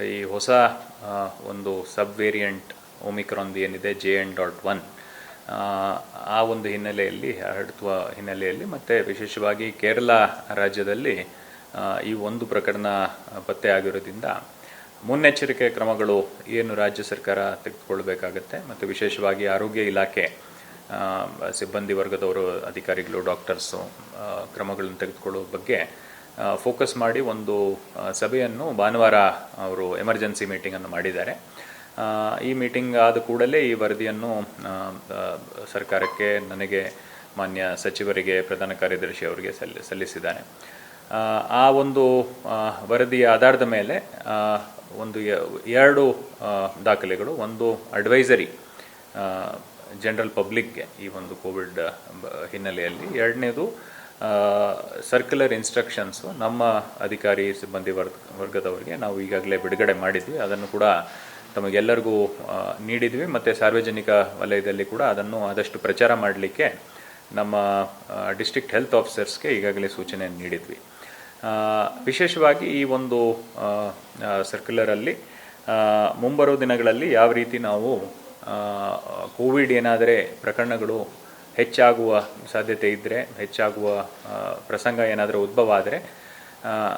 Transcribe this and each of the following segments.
ಈ ಹೊಸ ಒಂದು ಸಬ್ ವೇರಿಯಂಟ್ ಒಮಿಕ್ರಾನ್ದು ಏನಿದೆ ಜೆ ಎನ್ ಡಾಟ್ ಒನ್, ಆ ಒಂದು ಹಿನ್ನೆಲೆಯಲ್ಲಿ, ಹರಡುವ ಹಿನ್ನೆಲೆಯಲ್ಲಿ, ಮತ್ತು ವಿಶೇಷವಾಗಿ ಕೇರಳ ರಾಜ್ಯದಲ್ಲಿ ಈ ಒಂದು ಪ್ರಕರಣ ಪತ್ತೆ ಆಗಿರೋದ್ರಿಂದ ಮುನ್ನೆಚ್ಚರಿಕೆ ಕ್ರಮಗಳು ಏನು ರಾಜ್ಯ ಸರ್ಕಾರ ತೆಗೆದುಕೊಳ್ಬೇಕಾಗತ್ತೆ, ಮತ್ತು ವಿಶೇಷವಾಗಿ ಆರೋಗ್ಯ ಇಲಾಖೆ ಸಿಬ್ಬಂದಿ ವರ್ಗದವರು, ಅಧಿಕಾರಿಗಳು, ಡಾಕ್ಟರ್ಸು ಕ್ರಮಗಳನ್ನು ತೆಗೆದುಕೊಳ್ಳೋ ಬಗ್ಗೆ ಫೋಕಸ್ ಮಾಡಿ ಒಂದು ಸಭೆಯನ್ನು ಭಾನುವಾರ ಅವರು ಎಮರ್ಜೆನ್ಸಿ ಮೀಟಿಂಗನ್ನು ಮಾಡಿದ್ದಾರೆ. ಈ ಮೀಟಿಂಗ್ ಆದ ಕೂಡಲೇ ಈ ವರದಿಯನ್ನು ಸರ್ಕಾರಕ್ಕೆ, ನನಗೆ, ಮಾನ್ಯ ಸಚಿವರಿಗೆ, ಪ್ರಧಾನ ಕಾರ್ಯದರ್ಶಿ ಅವರಿಗೆ ಸಲ್ಲಿ ಸಲ್ಲಿಸಿದ್ದಾನೆ ಆ ಒಂದು ವರದಿಯ ಆಧಾರದ ಮೇಲೆ ಒಂದು ಎರಡು ದಾಖಲೆಗಳು, ಒಂದು ಅಡ್ವೈಸರಿ ಜನರಲ್ ಪಬ್ಲಿಕ್ಗೆ ಈ ಒಂದು ಕೋವಿಡ್ ಹಿನ್ನೆಲೆಯಲ್ಲಿ, ಎರಡನೇದು ಸರ್ಕ್ಯುಲರ್ ಇನ್ಸ್ಟ್ರಕ್ಷನ್ಸು ನಮ್ಮ ಅಧಿಕಾರಿ ಸಿಬ್ಬಂದಿ ವರ್ಗ, ವರ್ಗದವರಿಗೆ ನಾವು ಈಗಾಗಲೇ ಬಿಡುಗಡೆ ಮಾಡಿದ್ವಿ. ಅದನ್ನು ಕೂಡ ತಮಗೆಲ್ಲರಿಗೂ ನೀಡಿದ್ವಿ. ಮತ್ತು ಸಾರ್ವಜನಿಕ ವಲಯದಲ್ಲಿ ಕೂಡ ಅದನ್ನು ಆದಷ್ಟು ಪ್ರಚಾರ ಮಾಡಲಿಕ್ಕೆ ನಮ್ಮ ಡಿಸ್ಟ್ರಿಕ್ಟ್ ಹೆಲ್ತ್ ಆಫೀಸರ್ಸ್ಗೆ ಈಗಾಗಲೇ ಸೂಚನೆ ನೀಡಿದ್ವಿ. ವಿಶೇಷವಾಗಿ ಈ ಒಂದು ಸರ್ಕ್ಯುಲರಲ್ಲಿ ಮುಂಬರುವ ದಿನಗಳಲ್ಲಿ ಯಾವ ರೀತಿ ನಾವು ಕೋವಿಡ್ ಏನಾದರೆ ಪ್ರಕರಣಗಳು ಹೆಚ್ಚಾಗುವ ಸಾಧ್ಯತೆ ಇದ್ದರೆ ಹೆಚ್ಚಾಗುವ ಪ್ರಸಂಗ ಏನಾದರೂ ಉದ್ಭವ ಆದರೆ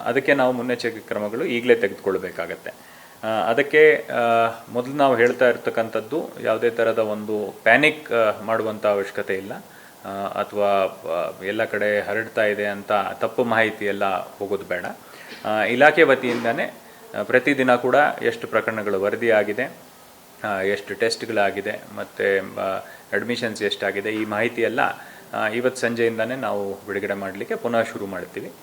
ಅದಕ್ಕೆ ನಾವು ಮುನ್ನೆಚ್ಚರಿಕೆ ಕ್ರಮಗಳು ಈಗಲೇ ತೆಗೆದುಕೊಳ್ಬೇಕಾಗತ್ತೆ. ಅದಕ್ಕೆ ಮೊದಲು ನಾವು ಹೇಳ್ತಾ ಇರ್ತಕ್ಕಂಥದ್ದು ಯಾವುದೇ ಥರದ ಒಂದು ಪ್ಯಾನಿಕ್ ಮಾಡುವಂಥ ಅವಶ್ಯಕತೆ ಇಲ್ಲ. ಅಥವಾ ಎಲ್ಲ ಕಡೆ ಹರಡ್ತಾ ಇದೆ ಅಂತ ತಪ್ಪು ಮಾಹಿತಿ ಎಲ್ಲ ಹೋಗೋದು ಬೇಡ. ಇಲಾಖೆ ವತಿಯಿಂದನೇ ಪ್ರತಿದಿನ ಕೂಡ ಎಷ್ಟು ಪ್ರಕರಣಗಳು ವರದಿಯಾಗಿದೆ ಎಷ್ಟು ಟೆಸ್ಟ್ಗಳಾಗಿದೆ ಮತ್ತು ಅಡ್ಮಿಷನ್ಸ್ ಎಷ್ಟಾಗಿದೆ ಈ ಮಾಹಿತಿಯೆಲ್ಲ ಇವತ್ತು ಸಂಜೆಯಿಂದನೇ ನಾವು ಬಿಡುಗಡೆ ಮಾಡಲಿಕ್ಕೆ ಪುನಃ ಶುರು ಮಾಡ್ತೀವಿ.